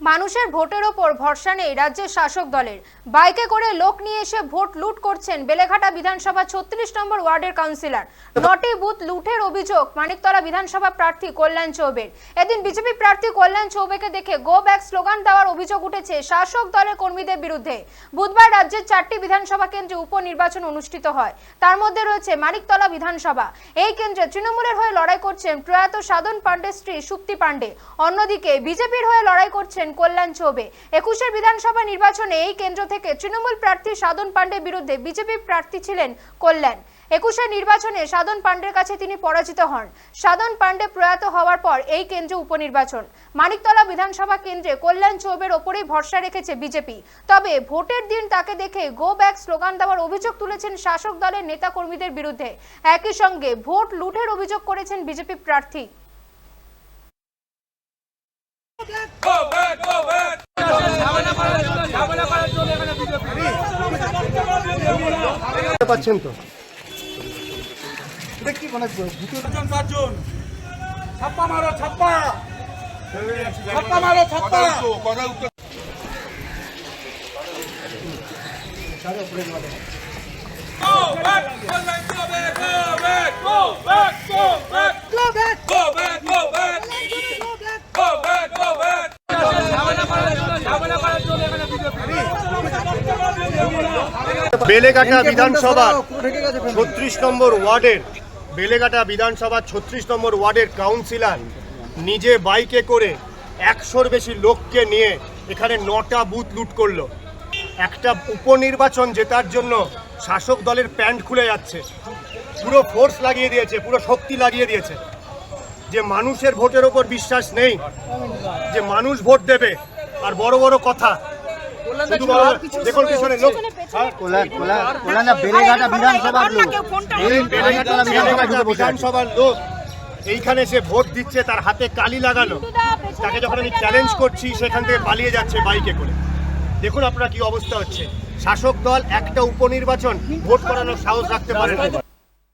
মানুষের ভোটের ওপর ভরসা নেই রাজ্যের শাসক দলের। বাইকে করে লোক নিয়ে এসে ভোট লুট করছেন বেলেঘাটা বিধানসভা ছত্রিশ নম্বর ওয়ার্ডের কাউন্সিলর। নটি বুথ লুটের অভিযোগ মানিকতলা বিধানসভা প্রার্থী কল্যাণ চৌবের। এদিন বিজেপি প্রার্থী কল্যাণ চৌবেকে দেখে গো ব্যাক স্লোগান দেওয়ার অভিযোগ উঠেছে শাসক দলের কর্মীদের বিরুদ্ধে। বুধবার রাজ্যের চারটি বিধানসভা কেন্দ্রে উপনির্বাচন অনুষ্ঠিত হয়। তার মধ্যে রয়েছে মানিকতলা বিধানসভা। এই কেন্দ্রে তৃণমূলের হয়ে লড়াই করছেন প্রয়াত সাধন পাণ্ডে স্ত্রী সুপ্তি পাণ্ডে। অন্যদিকে বিজেপির হয়ে লড়াই করছেন কল্যাণ চৌবে। একুশের বিধানসভা নির্বাচনে এই কেন্দ্র থেকে তৃণমূল প্রার্থী সাধন পাণ্ডের বিরুদ্ধে বিজেপি প্রার্থী ছিলেন কল্যাণ। একুশের নির্বাচনে সাধন পাণ্ডের কাছে তিনি পরাজিত হন। সাধন পাণ্ডে প্রয়াত হওয়ার পর এই কেন্দ্রে উপনির্বাচন। মানিকতলা বিধানসভা কেন্দ্রে কল্যাণ চৌবের ওপরেই ভরসা রেখেছে বিজেপি। তবে ভোটের দিন তাকে দেখে গো ব্যাক স্লোগান দেওয়ার অভিযোগ তুলেছেন শাসক দলের নেতাকর্মীদের বিরুদ্ধে। একই সঙ্গে ভোট লুটের অভিযোগ করেছেন বিজেপি প্রার্থী। দেখতে পাচ্ছেন তো? ছাপ্পা মারো বেলেঘাটা বিধানসভা ছত্রিশ নম্বর ওয়ার্ডের বেলেঘাটা বিধানসভা ছত্রিশ নম্বর ওয়ার্ডের কাউন্সিলর নিজে বাইকে করে একশোর বেশি লোককে নিয়ে এখানে নটা বুথ লুট করল। একটা উপনির্বাচন জেতার জন্য শাসক দলের প্যান্ট খুলে যাচ্ছে। পুরো ফোর্স লাগিয়ে দিয়েছে পুরো শক্তি লাগিয়ে দিয়েছে। যে মানুষের ভোটের ওপর বিশ্বাস নেই যে মানুষ ভোট দেবে আর বড় বড় কথা দেখুন পিছনে লোক বেলেঘাটা বিধানসভার লোক। বিধানসভার লোক। এইখানে সে ভোট দিচ্ছে তার হাতে কালি লাগানো। তাকে যখন আমি চ্যালেঞ্জ করছি সেখান থেকে পালিয়ে যাচ্ছে বাইকে করে। দেখুন আপনার কি অবস্থা হচ্ছে। শাসক দল একটা উপনির্বাচন ভোট করানোর সাহস রাখতে পারে না।